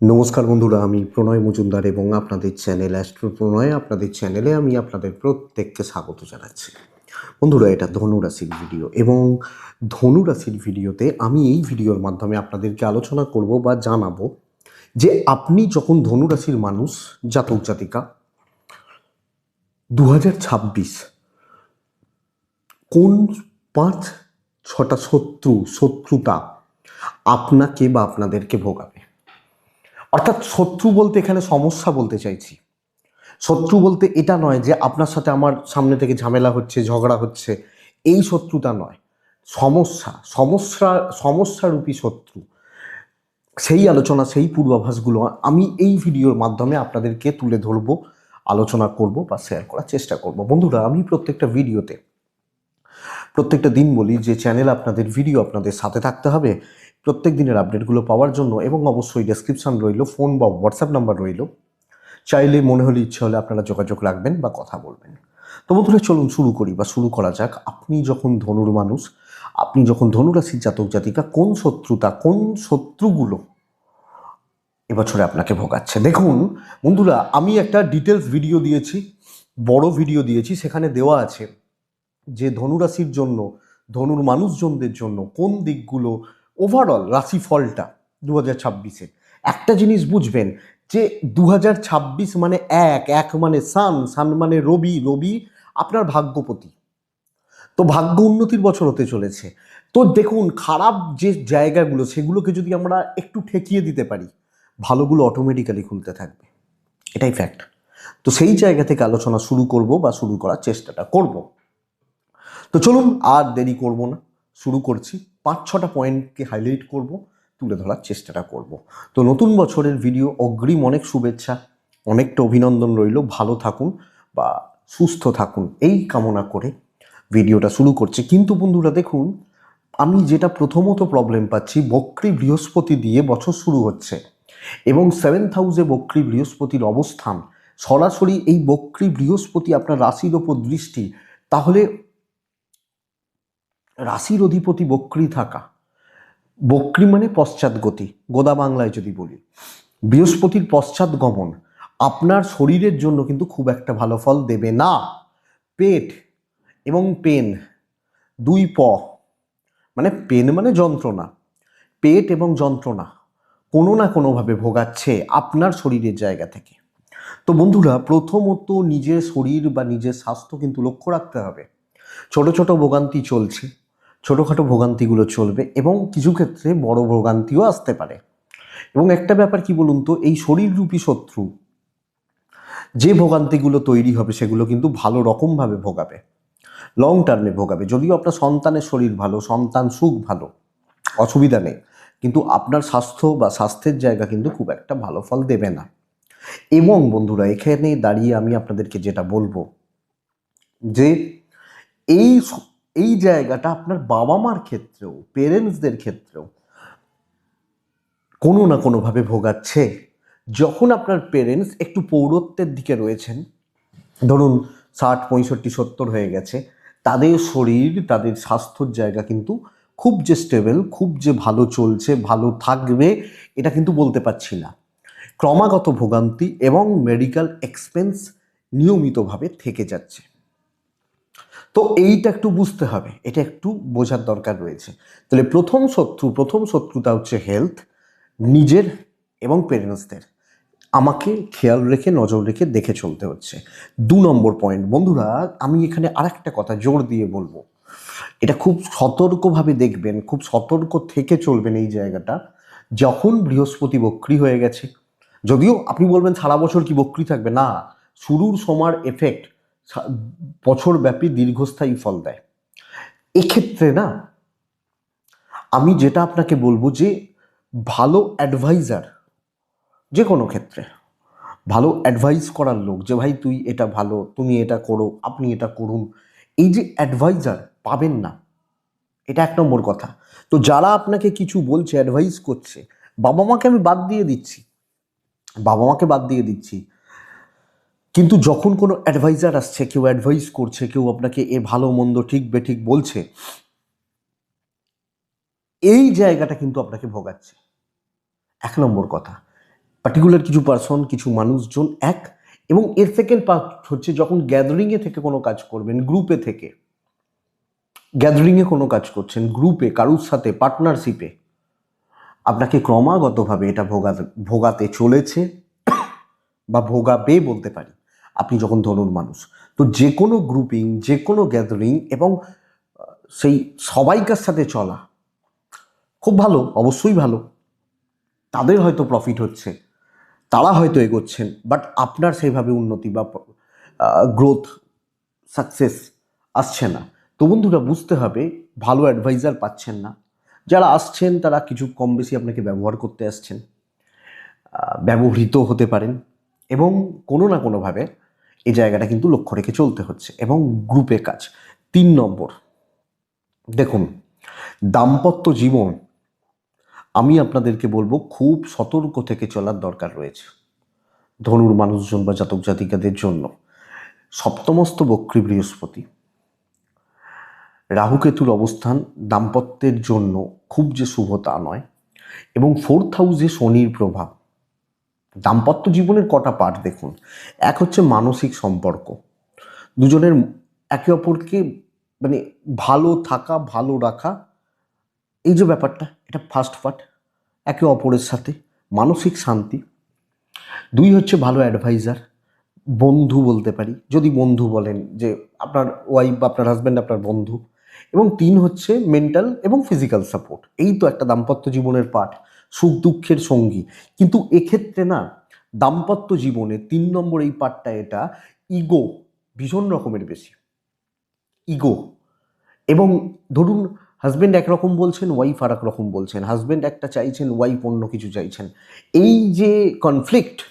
নমস্কার বন্ধুরা, আমি প্রণয় মজুমদার এবং আপনাদের চ্যানেল অ্যাস্ট্রো প্রণয়। আপনাদের চ্যানেলে আমি আপনাদের প্রত্যেককে স্বাগত জানাচ্ছি। বন্ধুরা, এটা ধনুরাশির ভিডিও এবং ধনুরাশির ভিডিওতে আমি এই ভিডিওর মাধ্যমে আপনাদেরকে আলোচনা করব বা জানাব যে আপনি যখন ধনুরাশির মানুষ, জাতক জাতিকা দু কোন পাঁচ ছটা শত্রু, শত্রুতা আপনাকে বা আপনাদেরকে ভোগাবে? অর্থাৎ শত্রু বলতে এখানে সমস্যা বলতে চাইছি। শত্রু বলতে এটা নয় যে আপনার সাথে আমার সামনে থেকে ঝামেলা হচ্ছে, ঝগড়া হচ্ছে। এই শত্রুতা নয়। সমস্যা সমস্যা, সমস্যারূপী শত্রু। সেই আলোচনা, সেই পূর্বাভাসগুলো আমি এই ভিডিওর মাধ্যমে আপনাদেরকে তুলে ধরবো, আলোচনা করব বা শেয়ার করার চেষ্টা করব। বন্ধুরা, আমি প্রত্যেকটা ভিডিওতে প্রত্যেকটা দিন বলি যে চ্যানেল আপনাদের ভিডিও আপনাদের সাথে থাকতে হবে। প্রত্যেক দিনের আপডেটগুলো পাওয়ার জন্য এবং অবশ্যই ডেসক্রিপশন রইল ফোন বা হোয়াটসঅ্যাপ নাম্বার রইল। চাইলে মনে হলে ইচ্ছে হলে আপনারা যোগাযোগ রাখবেন বা কথা বলবেন। তো বন্ধুরা, চলুন শুরু করি বা শুরু করা যাক। আপনি যখন ধনুর মানুষ, আপনি যখন ধনুরাশির জাতক জাতিকা, কোন শত্রুতা, কোন শত্রুগুলো এবছরে আপনাকে ভোগাচ্ছে? দেখুন, বন্ধুরা, আমি একটা ডিটেলস ভিডিও দিয়েছি, বড় ভিডিও দিয়েছি, সেখানে দেওয়া আছে যে ধনুরাশির জন্য, ধনুর মানুষজনদের জন্য কোন দিকগুলো ওভারঅল রাশিফলটা দু হাজার ছাব্বিশে। একটা জিনিস বুঝবেন যে দু হাজার ছাব্বিশ মানে এক এক মানে সান সান মানে রবি রবি আপনার ভাগ্যপতি। তো ভাগ্য উন্নতির বছর হতে চলেছে। তো দেখুন, খারাপ যে জায়গাগুলো সেগুলোকে যদি আমরা একটু ঠেকিয়ে দিতে পারি, ভালোগুলো অটোমেটিক্যালি খুলতে থাকবে। এটাই ফ্যাক্ট তো সেই জায়গা থেকে আলোচনা শুরু করব বা শুরু করার চেষ্টাটা করব। তো চলুন, আর দেরি করব না। শুরু করছি। পাঁচ ছটা পয়েন্টকে হাইলাইট করব, তুলে ধরার চেষ্টাটা করব। তো নতুন বছরের ভিডিও অগ্রিম অনেক শুভেচ্ছা, অনেকটা অভিনন্দন রইল। ভালো থাকুন বা সুস্থ থাকুন, এই কামনা করে ভিডিওটা শুরু করছে। কিন্তু বন্ধুরা, দেখুন, আমি যেটা প্রথমত প্রবলেম পাচ্ছি, বক্রী বৃহস্পতি দিয়ে বছর শুরু হচ্ছে এবং সেভেন্থ হাউসে বক্রী বৃহস্পতির অবস্থান। সরাসরি এই বক্রী বৃহস্পতি আপনার রাশির ওপর দৃষ্টি, তাহলে রাশির অধিপতি বক্রি থাকা। বক্রি মানে পশ্চাৎগতি গোদা বাংলায় যদি বলি। বৃহস্পতির পশ্চাৎ গমন, আপনার শরীরের জন্য কিন্তু খুব একটা ভালো ফল দেবে না। পেট এবং পেন, দুই প মানে পেন মানে যন্ত্রণা, পেট এবং যন্ত্রণা, কোনো না কোনোভাবে ভোগাচ্ছে আপনার শরীরের জায়গা থেকে। তো বন্ধুরা, প্রথমত নিজের শরীর বা নিজের স্বাস্থ্য কিন্তু লক্ষ্য রাখতে হবে। ছোট ছোট ভোগান্তি চলছে ছোটোখাটো ভোগান্তিগুলো চলবে এবং কিছু ক্ষেত্রে বড় ভোগান্তিও আসতে পারে। এবং একটা ব্যাপার কি বলুন তো, এই শরীররূপী শত্রু যে ভোগান্তিগুলো তৈরি হবে সেগুলো কিন্তু ভালো রকমভাবে ভোগাবে। লং টার্মে ভোগাবে। যদিও আপনার সন্তানের শরীর ভালো, সন্তান সুখ ভালো, অসুবিধা নেই, কিন্তু আপনার স্বাস্থ্য বা স্বাস্থ্যের জায়গা কিন্তু খুব একটা ভালো ফল দেবে না। এবং বন্ধুরা, এখানে দাঁড়িয়ে আমি আপনাদেরকে যেটা বলব যে এই এই জায়গাটা আপনার বাবা মার ক্ষেত্রেও পেরেন্টসদের ক্ষেত্রেও কোনো না কোনোভাবে ভোগাচ্ছে। যখন আপনার পেরেন্টস একটু পৌরত্বের দিকে রয়েছেন, ধরুন ষাট, পঁয়ষট্টি, সত্তর হয়ে গেছে, তাদের শরীর, তাদের স্বাস্থ্যর জায়গা কিন্তু খুব যে স্টেবল খুব যে ভালো চলছে, ভালো থাকবে, এটা কিন্তু বলতে পারছি না। ক্রমাগত ভোগান্তি এবং মেডিকেল এক্সপেন্স নিয়মিতভাবে থেকে যাচ্ছে। তো এইটা একটু বুঝতে হবে, এটা একটু বোঝার দরকার রয়েছে। তাহলে প্রথম শত্রু, প্রথম শত্রুতা হচ্ছে হেলথ নিজের এবং পেরেন্টসদের আমাকে খেয়াল রেখে, নজর রেখে দেখে চলতে হচ্ছে। দু নম্বর পয়েন্ট বন্ধুরা, আমি এখানে আরেকটা কথা জোর দিয়ে বলব। এটা খুব সতর্কভাবে দেখবেন, খুব সতর্ক থেকে চলবেন এই জায়গাটা। যখন বৃহস্পতি বক্রি হয়ে গেছে, যদিও আপনি বলবেন সারা বছর কি বক্রি থাকবে, না। শুরুর সময়ের এফেক্ট বছরব্যাপী দীর্ঘস্থায়ী ফল দেয়। এক্ষেত্রে না, আমি যেটা আপনাকে বলব যে, ভালো অ্যাডভাইজার যে কোনো ক্ষেত্রে, ভালো অ্যাডভাইস করার লোক যে, ভাই, তুই এটা ভালো, তুমি এটা করো, আপনি এটা করুন। এই যে অ্যাডভাইজার পাবেন না, এটা এক নম্বর কথা। তো যারা আপনাকে কিছু বলছে অ্যাডভাইস করছে বাবা মাকে আমি বাদ দিয়ে দিচ্ছি। বাবা মাকে বাদ দিয়ে দিচ্ছি। কিন্তু যখন কোনো অ্যাডভাইজার আসছে, কেউ অ্যাডভাইস করছে, কেউ আপনাকে এ ভালো মন্দ ঠিক বেঠিক বলছে, এই জায়গাটা কিন্তু আপনাকে ভোগাচ্ছে। এক নম্বর কথা পার্টিকুলার কিছু পার্সন কিছু মানুষজন এক, এবং এর সেকেন্ড পার্ট হচ্ছে যখন গ্যাদারিংয়ে থেকে কোনো কাজ করবেন গ্রুপে থেকে গ্যাদারিংয়ে কোনো কাজ করছেন গ্রুপে কারুর সাথে পার্টনারশিপে আপনাকে ক্রমাগতভাবে এটা ভোগাতে ভোগাতে চলেছে, বা ভোগাবে বলতে পারি। আপনি যখন ধরুন মানুষ, তো যে কোনো গ্রুপিং যে কোনো গ্যাদারিং এবং সেই সবাইকার সাথে চলা, খুব ভালো, অবশ্যই ভালো। তাদের হয়তো প্রফিট হচ্ছে, তারা হয়তো এগোচ্ছেন বাট আপনার সেইভাবে উন্নতি বা গ্রোথ সাকসেস আসছে না। তো বন্ধুরা, বুঝতে হবে, ভালো অ্যাডভাইজার পাচ্ছেন না। যারা আসছেন, তারা কিছু কম বেশি আপনাকে ব্যবহার করতে আসছেন ব্যবহৃত হতে পারেন এবং কোনো না কোনোভাবে এই জায়গাটা কিন্তু লক্ষ্য রেখে চলতে হচ্ছে এবং গ্রুপে কাজ। তিন নম্বর, দেখুন, দাম্পত্য জীবন আমি আপনাদেরকে বলব খুব সতর্ক থেকে চলার দরকার রয়েছে। ধনুর মানুষজন বা জাতক জাতিকাদের জন্য। সপ্তমস্ত বক্রী বৃহস্পতি। রাহুকেতুর অবস্থান দাম্পত্যের জন্য খুব যে শুভ তা নয় এবং ফোর্থ হাউসে শনির প্রভাব। দাম্পত্য জীবনের কটা পার্ট দেখুন? এক হচ্ছে মানসিক সম্পর্ক। দুজনের একে অপরকে মানে ভালো থাকা, ভালো রাখা, এই যে ব্যাপারটা, এটা ফার্স্ট পার্ট একে অপরের সাথে মানসিক শান্তি। দুই হচ্ছে ভালো অ্যাডভাইজার বন্ধু বলতে পারি, যদি বন্ধু বলেন যে আপনার ওয়াইফ বা আপনার হাজব্যান্ড আপনার বন্ধু। এবং তিন হচ্ছে মেন্টাল এবং ফিজিক্যাল সাপোর্ট এই তো একটা দাম্পত্য জীবনের পাঠ সুখ দুঃখের সঙ্গী। কিন্তু এক্ষেত্রে না, দাম্পত্য জীবনে তিন নম্বর এই পার্টটা এটা ইগো ভীষণ রকমের বেশি। ইগো এবং ধরুন হাজব্যান্ড একরকম বলছেন ওয়াইফ আর রকম বলছেন হাজব্যান্ড একটা চাইছেন ওয়াইফ অন্য কিছু চাইছেন। এই যে কনফ্লিক্ট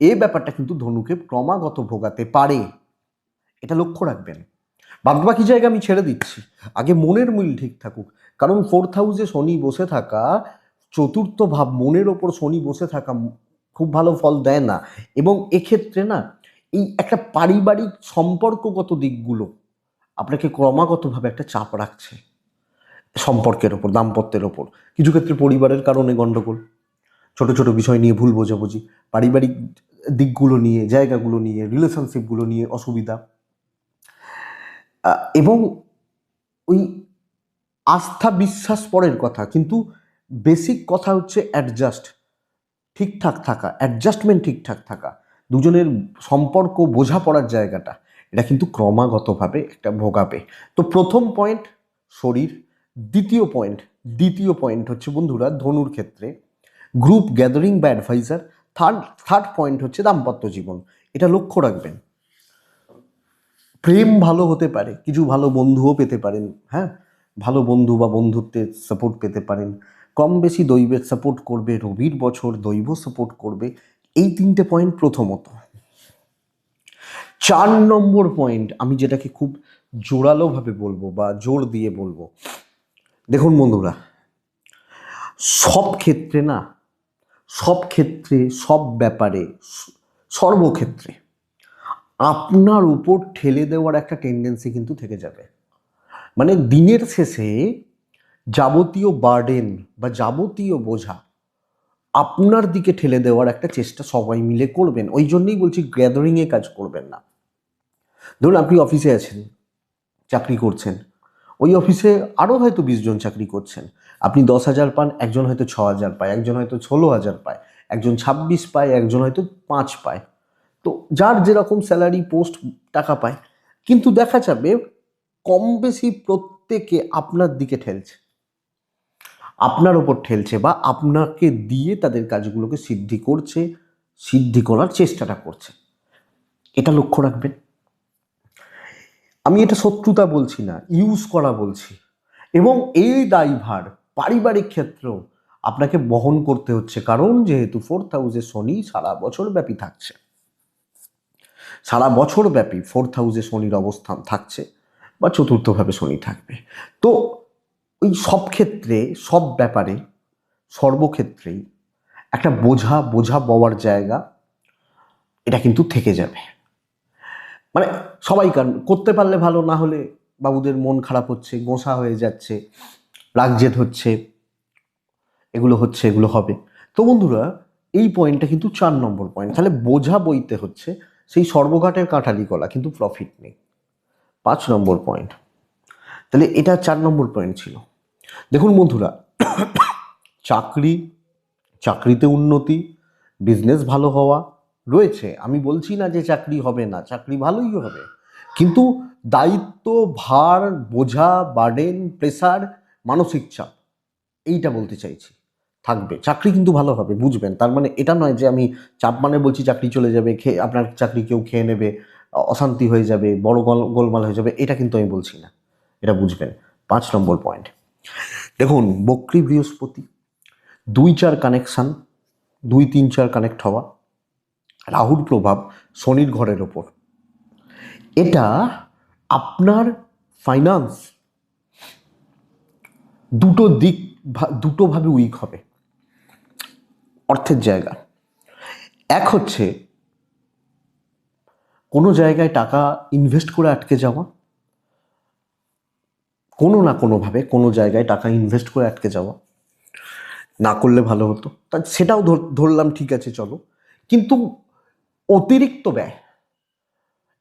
এ ব্যাপারটা কিন্তু ধনুকে ক্রমাগত ভোগাতে পারে। এটা লক্ষ্য রাখবেন। বাদবাকি জায়গা আমি ছেড়ে দিচ্ছি। আগে মনের মিল ঠিক থাকুক। কারণ ফোর্থ হাউসে শনি বসে থাকা চতুর্থ ভাব মনের ওপর শনি বসে থাকা খুব ভালো ফল দেয় না। এবং এক্ষেত্রে না, এই একটা পারিবারিক সম্পর্কগত দিকগুলো আপনাকে ক্রমাগতভাবে একটা চাপ রাখছে সম্পর্কের ওপর, দাম্পত্যের ওপর। কিছু ক্ষেত্রে পরিবারের কারণে গণ্ডগোল ছোট ছোট বিষয় নিয়ে ভুল বোঝাবুঝি, পারিবারিক দিকগুলো নিয়ে, জায়গাগুলো নিয়ে রিলেশনশিপগুলো নিয়ে অসুবিধা। এবং ওই আস্থা বিশ্বাস পরের কথা, কিন্তু বেসিক কথা হচ্ছে অ্যাডজাস্ট ঠিকঠাক থাকা অ্যাডজাস্টমেন্ট ঠিকঠাক থাকা। দুজনের সম্পর্ক বোঝাপড়ার জায়গাটা, এটা কিন্তু ক্রমাগতভাবে একটা ভোগাবে। তো প্রথম পয়েন্ট শরীর। দ্বিতীয় পয়েন্ট দ্বিতীয় পয়েন্ট হচ্ছে বন্ধুরা ধনুর ক্ষেত্রে। গ্রুপ গ্যাদারিং বা অ্যাডভাইজার থার্ড থার্ড পয়েন্ট হচ্ছে দাম্পত্য জীবন। এটা লক্ষ্য রাখবেন। প্রেম ভালো হতে পারে, কিছু ভালো বন্ধুও পেতে পারেন হ্যাঁ? ভালো বন্ধু বা বন্ধুত্বের সাপোর্ট পেতে পারেন। কম বেশি দৈবের সাপোর্ট করবে, রবির বছর দৈব সাপোর্ট করবে, এই তিনটে পয়েন্ট প্রথমত। চার নম্বর পয়েন্ট আমি যেটাকে খুব জোরালোভাবে বলব বা জোর দিয়ে বলব। দেখুন বন্ধুরা, সব ক্ষেত্রে না, সব ক্ষেত্রে, সব ব্যাপারে, সর্বক্ষেত্রে আপনার উপর ঠেলে দেওয়ার একটা টেন্ডেন্সি কিন্তু থেকে যাবে। মানে দিনের শেষে যাবতীয় বার্ডেন বা যাবতীয় বোঝা আপনার দিকে ঠেলে দেওয়ার একটা চেষ্টা সবাই মিলে করবেন। ওই জন্যই বলছি গ্যাদারিংয়ে কাজ করবেন না। ধরুন আপনি অফিসে আছেন, চাকরি করছেন। ওই অফিসে আরও হয়তো বিশ জন চাকরি করছেন। আপনি দশ হাজার পান, একজন হয়তো ছ হাজার পায়, একজন হয়তো ষোলো হাজার পায়, একজন ছাব্বিশ পায়, একজন হয়তো পাঁচ পায়। তো যার যেরকম স্যালারি পোস্ট টাকা পায়। কিন্তু দেখা যাবে কম বেশি প্রত্যেকে আপনার দিকে ঠেলছে। আপনার ওপর ঠেলছে বা আপনাকে দিয়ে তাদের কাজগুলোকে সিদ্ধি করছে, সিদ্ধি করার চেষ্টাটা করছে। এটা লক্ষ্য রাখবেন। আমি এটা শত্রুতা বলছি না ইউজ করা বলছি। এবং এই দায়ভার পারিবারিক ক্ষেত্রেও আপনাকে বহন করতে হচ্ছে, কারণ যেহেতু ফোর্থ হাউসে শনি সারা বছর ব্যাপী থাকছে। সারা বছর ব্যাপী ফোর্থ হাউসে শনির অবস্থান থাকছে বা চতুর্থভাবে শনি থাকবে। তো ওই সব ক্ষেত্রে, সব ব্যাপারে, সর্বক্ষেত্রেই একটা বোঝা বোঝা বওয়ার জায়গা, এটা কিন্তু থেকে যাবে। মানে সবাই কারণ করতে পারলে ভালো, না হলে বাবুদের মন খারাপ হচ্ছে, গোসা হয়ে যাচ্ছে, রাগজেদ হচ্ছে, এগুলো হচ্ছে, এগুলো হবে। তো বন্ধুরা, এই পয়েন্টটা কিন্তু চার নম্বর পয়েন্ট তাহলে বোঝা বইতে হচ্ছে, সেই সর্বঘাটের কাঁঠালি কলা কিন্তু প্রফিট নেই। পাঁচ নম্বর পয়েন্ট তাহলে এটা চার নম্বর পয়েন্ট ছিল। দেখুন বন্ধুরা, চাকরি, চাকরিতে উন্নতি বিজনেস ভালো হওয়া রয়েছে। আমি বলছি না যে চাকরি হবে না, চাকরি ভালোই হবে। কিন্তু দায়িত্ব, ভার, বোঝা বার্ডেন প্রেসার মানসিক চাপ, এইটা বলতে চাইছি। থাকবে, চাকরি কিন্তু ভালো হবে, বুঝবেন। তার মানে এটা নয় যে আমি চাপ মানে বলছি চাকরি চলে যাবে, খেয়ে, আপনার চাকরি কেউ খেয়ে নেবে, অশান্তি হয়ে যাবে, বড় গল, গোলমাল হয়ে যাবে, এটা কিন্তু আমি বলছি না। এটা বুঝবেন। পাঁচ নম্বর পয়েন্ট দেখুন, বক্রি বৃহস্পতি, দুই চার কানেকশান দুই তিন চার কানেক্ট হওয়া, রাহুর প্রভাব শনির ঘরের ওপর। এটা আপনার ফাইন্যান্স দুটো দিক দুটোভাবে উইক হবে। অর্থের জায়গা। এক হচ্ছে, কোনো জায়গায় টাকা ইনভেস্ট করে আটকে যাওয়া কোনো না কোনোভাবে কোনো জায়গায় টাকা ইনভেস্ট করে আটকে যাওয়া, না করলে ভালো হতো। তা সেটাও ধর- ধরলাম, ঠিক আছে, চলো। কিন্তু অতিরিক্ত ব্যয়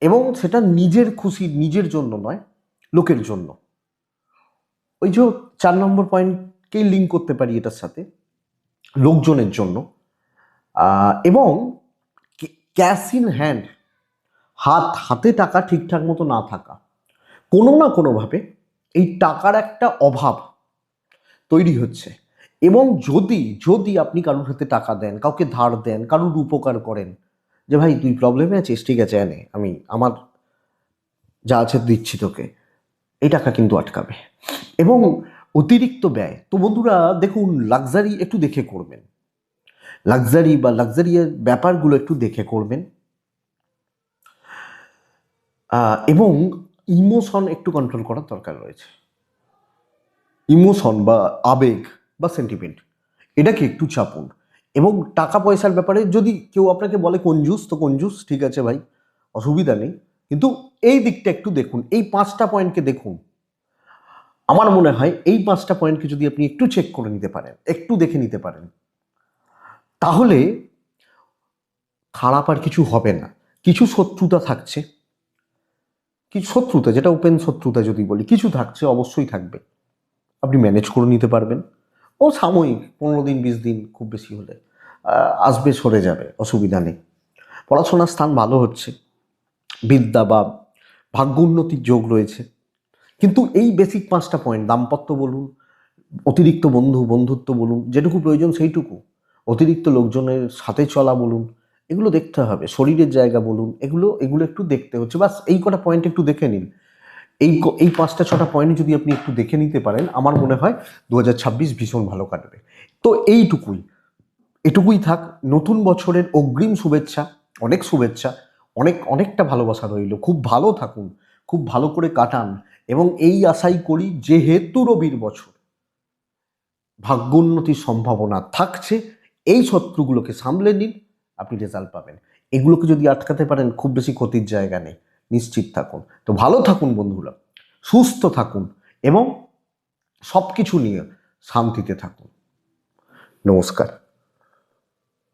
এবং সেটা নিজের খুশি, নিজের জন্য নয়, লোকের জন্য। ওই যে চার নম্বর পয়েন্টকেই লিঙ্ক করতে পারি এটার সাথে, লোকজনের জন্য। এবং ক্যাশ ইন হ্যান্ড হাত, হাতে টাকা ঠিকঠাক মতো না থাকা, কোনো না কোনোভাবে এই টাকার একটা অভাব তৈরি হচ্ছে। এবং যদি যদি আপনি কারোর হাতে টাকা দেন, কাউকে ধার দেন, কারোর উপকার করেন, যে ভাই তুই প্রবলেমে আছিস, ঠিক আছে, এনে, আমি আমার যা আছে দিচ্ছি তোকে, এই টাকা কিন্তু আটকাবে। এবং অতিরিক্ত ব্যয়, তো বন্ধুরা দেখুন লাক্সারি একটু দেখে করবেন। লাক্সারি বা লাক্সারিয়ার ব্যাপারগুলো একটু দেখে করবেন। এবং ইমোশন একটু কন্ট্রোল করার দরকার রয়েছে। ইমোশন বা আবেগ বা সেন্টিমেন্ট এটাকে একটু চাপুন। এবং টাকা পয়সার ব্যাপারে যদি কেউ আপনাকে বলে কঞ্জুস তো কঞ্জুস ঠিক আছে ভাই, অসুবিধা নেই। কিন্তু এই দিকটা একটু দেখুন, এই পাঁচটা পয়েন্টকে দেখুন। আমার মনে হয় এই পাঁচটা পয়েন্টকে যদি আপনি একটু চেক করে নিতে পারেন, একটু দেখে নিতে পারেন, তাহলে খারাপ আর কিছু হবে না। কিছু শত্রুতা থাকছে। কিছু শত্রুতা, যেটা ওপেন শত্রুতা যদি বলি, কিছু থাকছে, অবশ্যই থাকবে। আপনি ম্যানেজ করে নিতে পারবেন। ও সাময়িক, পনেরো দিন, বিশ দিন খুব বেশি হলে আসবে, সরে যাবে, অসুবিধা নেই। পড়াশোনার স্থান ভালো হচ্ছে। বিদ্যা বা ভাগ্য উন্নতির যোগ রয়েছে। কিন্তু এই বেসিক পাঁচটা পয়েন্ট দাম্পত্য বলুন, অতিরিক্ত বন্ধু, বন্ধুত্ব বলুন, যেটুকু প্রয়োজন সেইটুকু। অতিরিক্ত লোকজনের সাথে চলা বলুন এগুলো দেখতে হবে। শরীরের জায়গা বলুন, এগুলো এগুলো একটু দেখতে হচ্ছে। বাস এই কটা পয়েন্ট একটু দেখে নিন। এই এই পাঁচটা, ছটা পয়েন্ট যদি আপনি একটু দেখে নিতে পারেন, আমার মনে হয় দু হাজার ছাব্বিশ ভীষণ ভালো কাটবে। তো এইটুকুই। এটুকুই থাক, নতুন বছরের অগ্রিম শুভেচ্ছা, অনেক শুভেচ্ছা, অনেক, অনেকটা ভালোবাসা রইল। খুব ভালো থাকুন, খুব ভালো করে কাটান এবং এই আশাই করি যেহেতু রবির বছর, ভাগ্যোন্নতির সম্ভাবনা থাকছে, এই শত্রুগুলোকে সামলে নিন আপনি রেজাল্ট পাবেন। এগুলোকে যদি আটকাতে পারেন, খুব বেশি ক্ষতির জায়গা নেই। নিশ্চিত থাকুন। তো ভালো থাকুন বন্ধুরা। সুস্থ থাকুন এবং সব কিছু নিয়ে শান্তিতে থাকুন। নমস্কার।